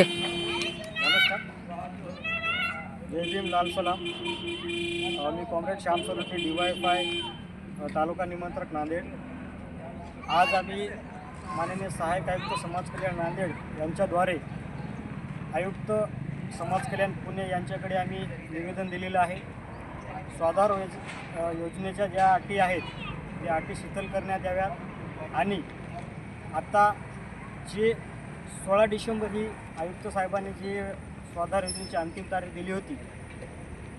नमस्कार. जय भीम लाल सलाम. मी comrade Shyam Solanki D Y F I taluka निमंत्रक नांदेड. आज आम्ही माननीय सहाय्यक आयुक्त समाज कल्याण नांदेड यांच्याद्वारे आयुक्त समाज कल्याण पुणे यांच्याकडे आम्ही निवेदन दिलेलं आहे. स्वाधार योज योजनेच्या ज्या अटी आहेत त्या अटी शिथल करण्यात याव्यात. आणि आत्ता जे सोळा डिसेंबर ही आयुक्त साहेबांनी जी स्वाधार योजनेची अंतिम तारीख दिली होती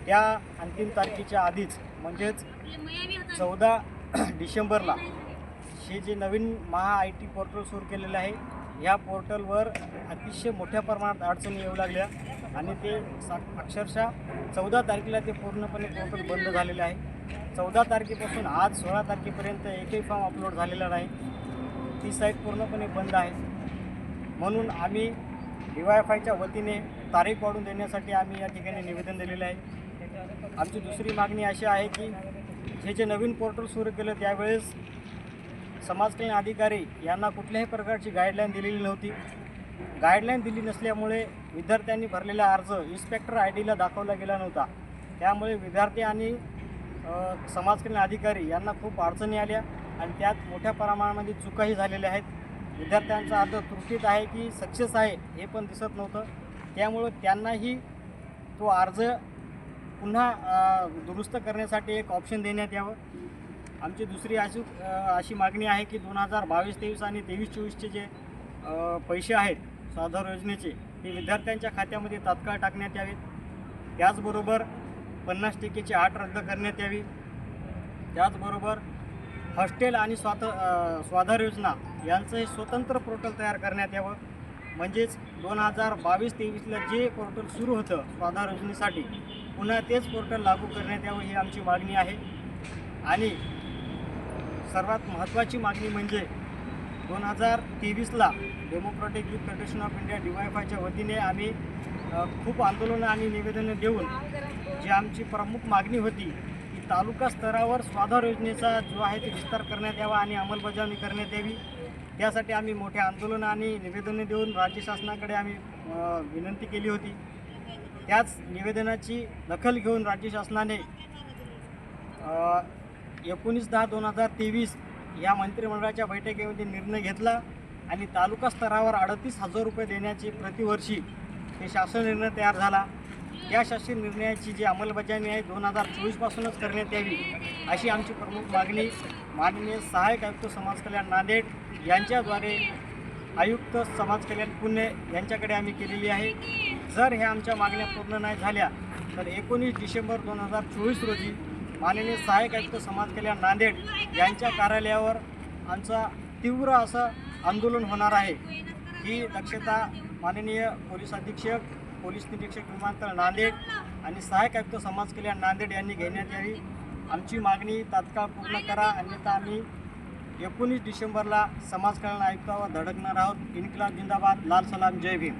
त्या अंतिम तारखेच्या आधीच म्हणजेच चौदा डिसेंबरला हे जे नवीन महा आय टी पोर्टल सुरू केलेलं आहे ह्या पोर्टलवर अतिशय मोठ्या प्रमाणात अडचणी येऊ लागल्या आणि ते सा अक्षरशः चौदा तारखेला ते पूर्णपणे पोर्टल बंद झालेलं आहे. चौदा तारखेपासून आज सोळा तारखेपर्यंत एकही फॉर्म अपलोड झालेला नाही. ती साईट पूर्णपणे बंद आहे. म्हणून आम्ही डी वाय एफ आयच्या वतीने तारीख वाढून देण्यासाठी आम्ही या ठिकाणी निवेदन दिलेलं आहे. आमची दुसरी मागणी अशी आहे की हे जे नवीन पोर्टल सुरू केलं त्यावेळेस समाज कल्याण अधिकारी यांना कुठल्याही प्रकारची गाईडलाईन दिलेली नव्हती. गाईडलाईन दिली नसल्यामुळे विद्यार्थ्यांनी भरलेला अर्ज इन्स्पेक्टर आय डीला दाखवला गेला नव्हता. त्यामुळे विद्यार्थी आणि समाजकल्याण समाज कल्याण अधिकारी यांना खूप अडचणी आल्या आणि त्यात मोठ्या प्रमाणामध्ये चुकाही झालेल्या आहेत. विद्यार्थ्यांचा अर्ज त्रुटीत आहे की सक्सेस आहे हे पण दिसत नव्हतं. त्यामुळं त्यांनाही तो अर्ज पुन्हा दुरुस्त करण्यासाठी एक ऑप्शन देण्यात यावं. आमची दुसरी अशी अशी मागणी आहे की दोन हजार बावीस तेवीस आणि तेवीस चोवीसचे जे पैसे आहेत स्वाधार योजनेचे ते विद्यार्थ्यांच्या खात्यामध्ये तात्काळ टाकण्यात यावेत त्याचबरोबर पन्नास टक्केची आठ रद्द करण्यात यावी. त्याचबरोबर हॉस्टेल आणि स्वात स्वाधार योजना यांचं हे स्वतंत्र पोर्टल तयार करण्यात यावं. म्हणजेच दोन हजार बावीस तेवीसला जे पोर्टल सुरू होतं स्वाधार योजनेसाठी पुन्हा तेच पोर्टल लागू करण्यात यावं ही आमची मागणी आहे. आणि सर्वात महत्त्वाची मागणी म्हणजे दोन हजार तेवीसला Democratic Youth Federation of India डीवायफायच्या वतीने आम्ही खूप आंदोलनं आणि निवेदनं देऊन जी आमची प्रमुख मागणी होती तालुका स्तरावर स्वाधार योजनेचा जो आहे ते विस्तार करण्यात यावा आणि अंमलबजावणी करण्यात यावी. त्यासाठी आम्ही मोठे आंदोलन आणि निवेदने देऊन राज्य शासनाकडे आम्ही विनंती केली होती. त्याच निवेदनाची दखल घेऊन राज्य शासनाने एकोणीस दहा दोन हजार तेवीस या मंत्रिमंडळाच्या बैठकीमध्ये निर्णय घेतला आणि तालुका स्तरावर अडतीस हजार रुपये देण्याची प्रतिवर्षी हे शासन निर्णय तयार झाला. या शासन निर्णयाची जी अंमलबजावणी आहे दोन हजार चोवीसपासूनच करण्यात यावी अशी आमची प्रमुख मागणी. माननीय सहाय्यक आयुक्त समाज कल्याण नांदेड यांच्याद्वारे आयुक्त समाज कल्याण पुणे यांच्याकडे आम्ही केलेली आहे. जर ह्या आमच्या मागण्या पूर्ण नाही झाल्या तर एकोणीस डिसेंबर दोन हजार चोवीस रोजी माननीय सहाय्यक आयुक्त समाज कल्याण नांदेड यांच्या कार्यालयावर आमचा तीव्र असं आंदोलन होणार आहे. ही दक्षता माननीय पोलीस अधीक्षक पोलीस निरीक्षक विमानतळ नांदेड आणि सहाय्यक आयुक्त समाज कल्याण नांदेड यांनी घेण्यात यावी. आमची मागणी तात्काळ पूर्ण करा अन्यथा आम्ही एकोणीस डिसेंबरला समाज कल्याण आयुक्तावर धडकणार आहोत. इन्कलाब जिंदाबाद लाल सलाम जय भीम.